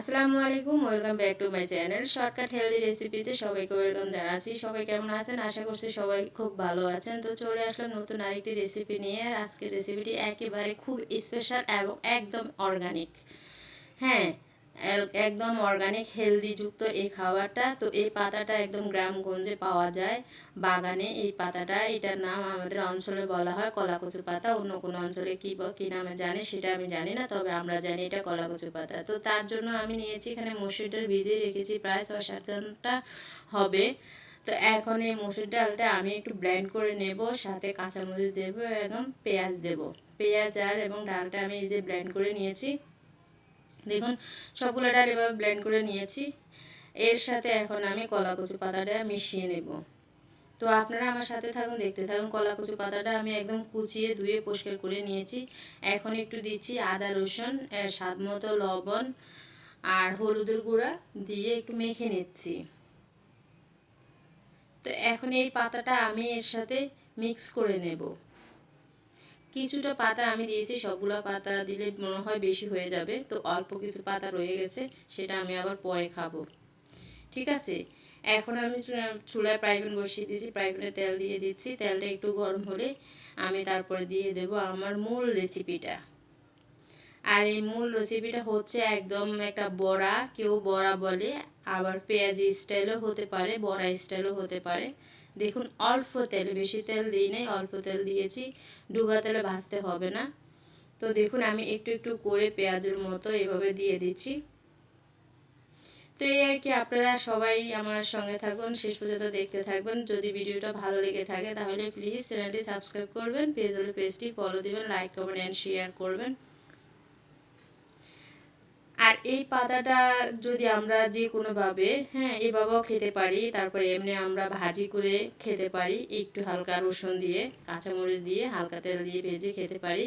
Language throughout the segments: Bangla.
আসসালামু আলাইকুম welcome back to my channel shortcut healthy রেসিপিতে সবাইকে ওয়েলকাম জানাচ্ছি। সবাই কেমন আছেন? আশা করছি সবাই খুব ভালো আছেন। তো চলে আসলাম নতুন আরেকটি রেসিপি নিয়ে, আর আজকের রেসিপিটি একেবারে খুব স্পেশাল এবং একদম অর্গানিক হ্যাঁ একদম অর্গানিক হেলদি যুক্ত এই খাবারটা। তো এই পাতাটা একদম গ্রামগঞ্জে পাওয়া যায়। বাগানে এই পাতাটা, এটার নাম আমাদের অঞ্চলে বলা হয় কলাকচু পাতা। অন্য কোনো অঞ্চলে কী কী নামে জানে সেটা আমি জানি না, তবে আমরা জানি এটা কলাকচু পাতা। তো তার জন্য আমি নিয়েছি, এখানে মসুর ডাল রেখেছি, প্রায় ছয় সাত ঘণ্টা হবে। তো এখন এই মসুর ডালটা আমি একটু ব্লেন্ড করে নেব, সাথে কাঁচামরিচ দেবো এবং পেঁয়াজ দেব। পেঁয়াজ আর এবং ডালটা আমি এই যে ব্লেন্ড করে নিয়েছি। দেখুন, সবগুলো ডাল এভাবে ব্লেন্ড করে নিয়েছি। এর সাথে এখন আমি কলা কচু পাতাটা মিশিয়ে নেব। তো আপনারা আমার সাথে থাকুন, দেখতে থাকুন কলা কচু পাতাটা আমি একদম কুচিয়ে ধুয়ে পরিষ্কার করে নিয়েছি। এখন একটু দিচ্ছি আদা, রসুন স্বাদ মতো লবণ আর হলুদের গুঁড়া দিয়ে একটু মেখে নিচ্ছি। তো এখন এই পাতাটা আমি এর সাথে মিক্স করে নেব। কিছুটা পাতা আমি দিয়েছি, সবগুলো পাতা দিলে মনে হয় বেশি হয়ে যাবে। তো অল্প কিছু পাতা রয়ে গেছে, সেটা আমি আবার পরে খাব। ঠিক আছে? এখন আমি চুলায় প্রাইভেন বসিয়ে দিয়েছি প্রাইভেনে তেল দিয়ে দিচ্ছি। তেলটা একটু গরম হলে আমি তারপরে দিয়ে দেব আমার মূল রেসিপিটা। আর এই মূল রেসিপিটা হচ্ছে একদম একটা বড়া, কেউ বড়া বলে, আবার পেঁয়াজি স্টাইলও হতে পারে, বড়া স্টাইলও হতে পারে। দেখুন, অল্প তেল, বেশি তেল দিই নাই, অল্প তেল দিয়েছি। ডুবা তেলে ভাজতে হবে না। তো দেখুন, আমি একটু একটু করে পেঁয়াজের মতো এভাবে দিয়ে দিচ্ছি। তো এই আর কি, আপনারা সবাই আমার সঙ্গে থাকুন, শেষ পর্যন্ত দেখতে থাকবেন। যদি ভিডিওটা ভালো লেগে থাকে, তাহলে প্লিজ চ্যানেলটি সাবস্ক্রাইব করবেন পেজ হলে পেজটি ফলো দিবেন লাইক কমেন্ট অ্যান্ড শেয়ার করবেন। আর এই পাতাটা যদি আমরা যে কোনোভাবে হ্যাঁ এভাবেও খেতে পারি, তারপরে এমনি আমরা ভাজি করে খেতে পারি, একটু হালকা রসুন দিয়ে, কাঁচামরিচ দিয়ে, হালকা তেল দিয়ে ভেজে খেতে পারি,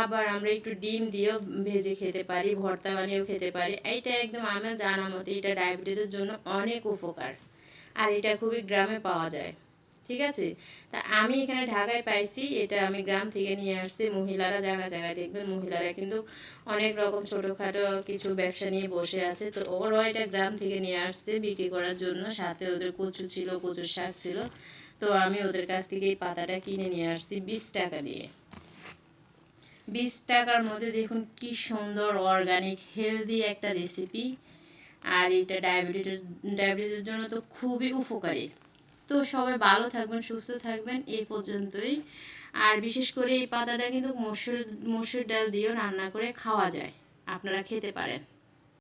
আবার আমরা একটু ডিম দিয়েও ভেজে খেতে পারি, ভর্তা বানিয়েও খেতে পারি, এইটা একদম আমার জানা মতে এটা ডায়াবেটিসের জন্য অনেক উপকার, আর এটা খুবই গ্রামে পাওয়া যায়। ঠিক আছে? তা আমি এখানে ঢাকায় পাইছি, এটা আমি গ্রাম থেকে নিয়ে আসছি। মহিলারা জায়গা জায়গায় দেখবেন, মহিলারা কিন্তু অনেক রকম ছোটোখাটো কিছু ব্যবসা নিয়ে বসে আছে। তো ওরাও এটা গ্রাম থেকে নিয়ে আসছে বিক্রি করার জন্য। সাথে ওদের কচু ছিল কচুর শাক ছিল। তো আমি ওদের কাছ থেকে এই পাতাটা কিনে নিয়ে আসছি বিশ টাকা দিয়ে। বিশ টাকার মধ্যে দেখুন কি সুন্দর অর্গানিক হেলদি একটা রেসিপি আর এটা ডায়াবেটিস ডায়াবেটিসের জন্য তো খুবই উপকারী। তো সবাই ভালো থাকবেন, সুস্থ থাকবেন এই পর্যন্তই। আর বিশেষ করে এই পাতাটা কিন্তু মসুর মসুর ডাল দিয়েও রান্না করে খাওয়া যায়। আপনারা খেতে পারেন।